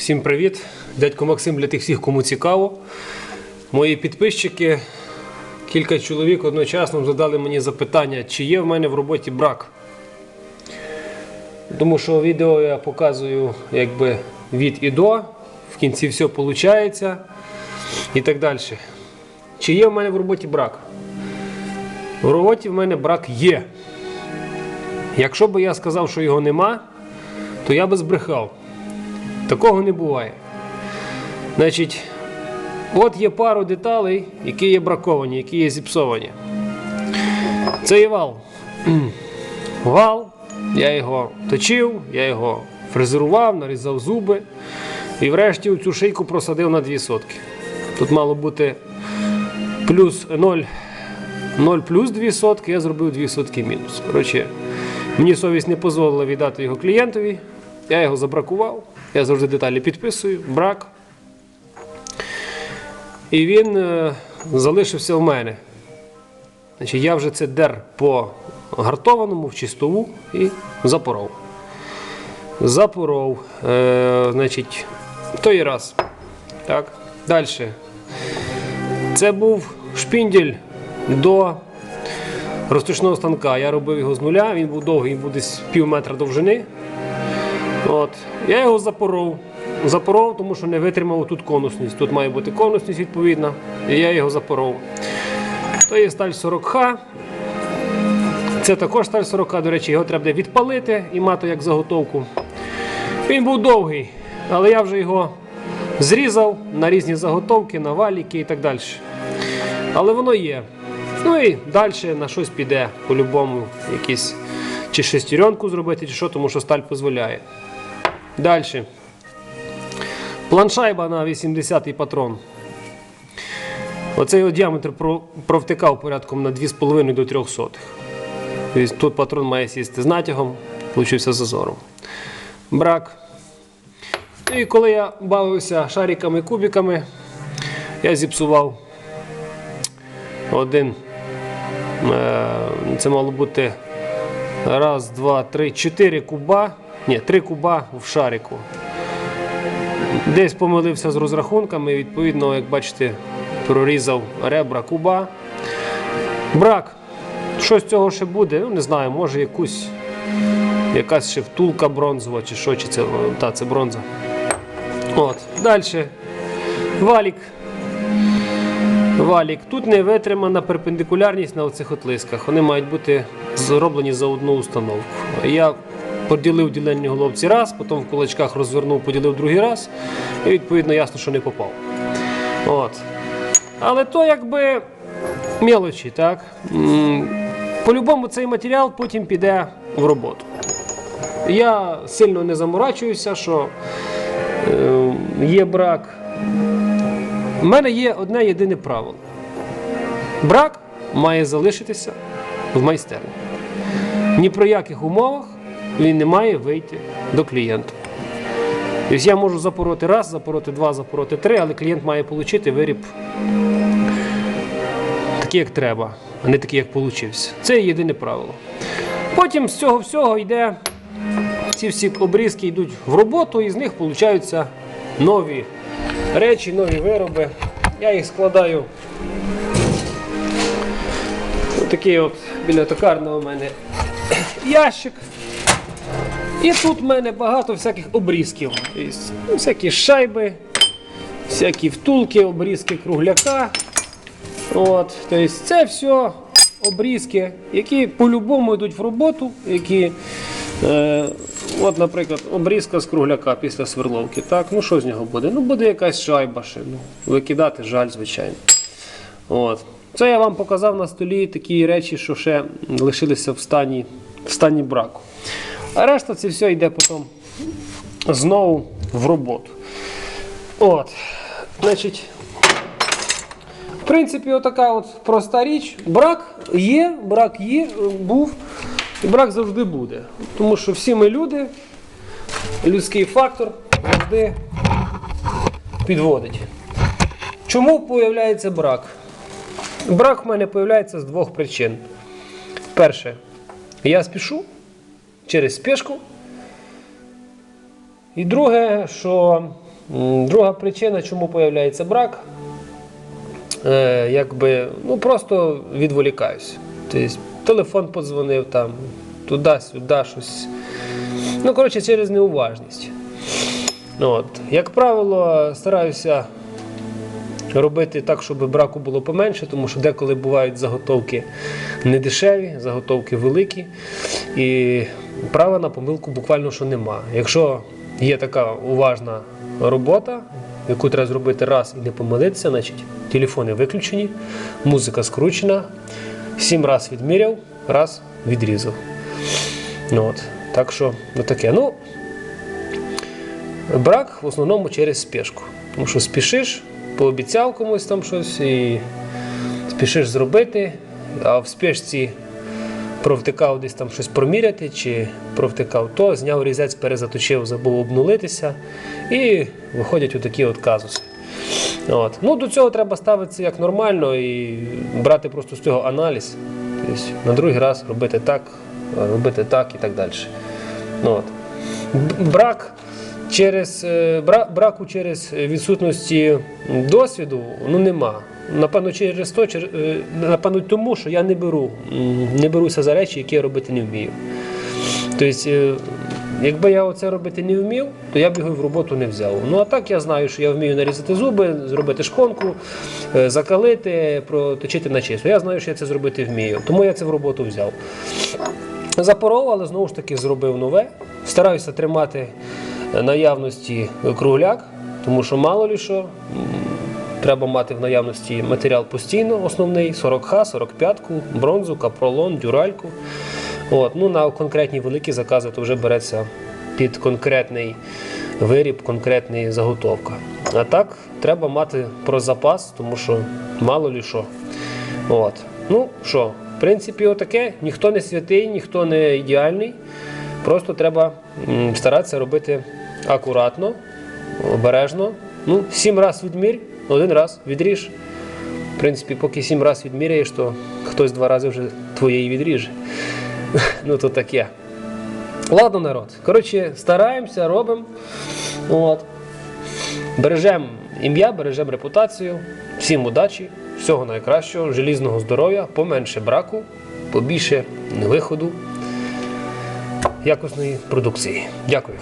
Всім привіт! Дядько Максим для тих всіх, кому цікаво. Мої підписчики, кілька чоловік одночасно задали мені запитання, чи є в мене в роботі брак. Тому що відео я показую якби від і до, в кінці все виходить і так далі. Чи є в мене в роботі брак? В роботі в мене брак є. Якщо би я сказав, що його нема, то я би збрехав. Такого не буває. Значить, от є пару деталей, які є браковані, які є зіпсовані. Це є вал. Вал, я його точив, я його фрезерував, нарізав зуби і врешті цю шийку просадив на 2 сотки. Тут мало бути плюс 0, 0 плюс 2 сотки, я зробив 2 сотки мінус. Коротше, мені совість не дозволила віддати його клієнтові. Я його забракував. Я завжди деталі підписую, брак. І він е, залишився в мене. Значить, я вже це дер по гартованому в чистову і запоров. Запоров. Е, значить, той раз. Так. Далі. Це був шпіндель до розточного станка. Я робив його з нуля, він був довгий, він був десь пів метра довжини. От. Я його запоров. Запоров, тому що не витримав тут конусність. Тут має бути конусність відповідна. І я його запоров. То є сталь 40Х. Це також сталь 40 до речі, його треба відпалити і мати як заготовку. Він був довгий, але я вже його зрізав на різні заготовки, на валіки і так далі. Але воно є. Ну і далі на щось піде по-любому, якісь чи шестеренку зробити, чи що, тому що сталь дозволяє. Далі. Планшайба на 80-й патрон. Оцей його діаметр провтикав порядком на 2,5 до 3 сотих. Тобто Тут патрон має сісти з натягом, получився зазором. Брак. І коли я бавився шариками кубиками, я зіпсував один. е, Це мало бути раз, два, три, чотири куба. Ні, три куба в шарику. Десь помилився з розрахунками, відповідно, як бачите, прорізав ребра куба. Брак. Що з цього ще буде? Ну, не знаю, може якусь якась ще втулка бронзова чи що, чи це, та, це бронза. От. Далі. Валік. Валік. Тут не витримана перпендикулярність на оцих отлисках. Вони мають бути зроблені за одну установку. Я поділив ділені головці раз, потім в кулачках розвернув, поділив другий раз, і відповідно ясно, що не попав. От. Але то якби мелочі, так? По-любому цей матеріал потім піде в роботу. Я сильно не заморачуюся, що е, є брак. У мене є одне єдине правило. Брак має залишитися в майстерні. Ні про яких умовах він не має вийти до клієнта. Тобто я можу запороти раз, запороти два, запороти три, але клієнт має отримати виріб такий, як треба, а не такий, як получився. Це єдине правило. Потім з цього всього йде, ці всі обрізки йдуть в роботу, і з них получаються нові речі, нові вироби. Я їх складаю. Такий от біля токарного у мене ящик. І тут в мене багато всяких обрізків. Ну, всякі шайби, всякі втулки, обрізки кругляка. От, тобто це все обрізки, які по-любому йдуть в роботу, які, е, от, наприклад, обрізка з кругляка після сверловки. Так, ну що з нього буде? Ну буде якась шайба ще. Ну, викидати жаль, звичайно. От. Це я вам показав на столі такі речі, що ще лишилися в стані, в стані браку. А решта це все йде потім знову в роботу. От. Значить, в принципі, отака от проста річ. Брак є, брак є, був, і брак завжди буде. Тому що всі ми люди, людський фактор завжди підводить. Чому появляється брак? Брак в мене появляється з двох причин. Перше, я спішу через спешку. І друге, що Друга причина, чому появляється брак, е, якби ну просто відволікаюсь. Тобто телефон подзвонив там, туди-сюди щось. Ну, коротше, через неуважність. От. Як правило, стараюся робити так, щоб браку було поменше, тому що деколи бувають заготовки недешеві, заготовки великі. І права на помилку буквально що нема. Якщо є така уважна робота, яку треба зробити раз і не помилитися, значить телефони виключені, музика скручена, сім раз відміряв, раз відрізав. Ну, от. Так що таке. Ну, брак в основному через спешку. Тому що спішиш, пообіцяв комусь там щось і спішиш зробити, а в спешці провтикав десь там щось проміряти, чи провтикав то, зняв різець, перезаточив, забув обнулитися, і виходять отакі от казуси. От. Ну, до цього треба ставитися як нормально і брати просто з цього аналіз. Тобто на другий раз робити так, робити так і так далі. От. Брак через, е, браку через відсутності досвіду ну, нема. Напевно, через то, е, напевно, тому, що я не беру, не беруся за речі, які я робити не вмію. Тобто, е, якби я оце робити не вмів, то я б його в роботу не взяв. Ну а так я знаю, що я вмію нарізати зуби, зробити шконку, е, закалити, проточити на чисто. Я знаю, що я це зробити вмію, тому я це в роботу взяв. Запоров, але знову ж таки зробив нове. Стараюся тримати наявності кругляк, тому що мало лі що. Треба мати в наявності матеріал постійно, основний 40Х, 45-ку, бронзу, капролон, дюральку. От, ну, на конкретні великі закази то вже береться під конкретний виріб, конкретний заготовка. А так треба мати про запас, тому що мало лі що. От. Ну що, в принципі, отаке. Ніхто не святий, ніхто не ідеальний. Просто треба старатися робити акуратно, обережно. Ну, сім раз відмір, один раз відріж. В принципі, поки сім раз відміряєш, то хтось два рази вже твоє і відріже. Ну, то таке. Ладно, народ. Коротше, стараємося, робимо. От. Бережемо ім'я, бережемо репутацію. Всім удачі, всього найкращого, желізного здоров'я, поменше браку, побільше виходу якісної продукції. Дякую.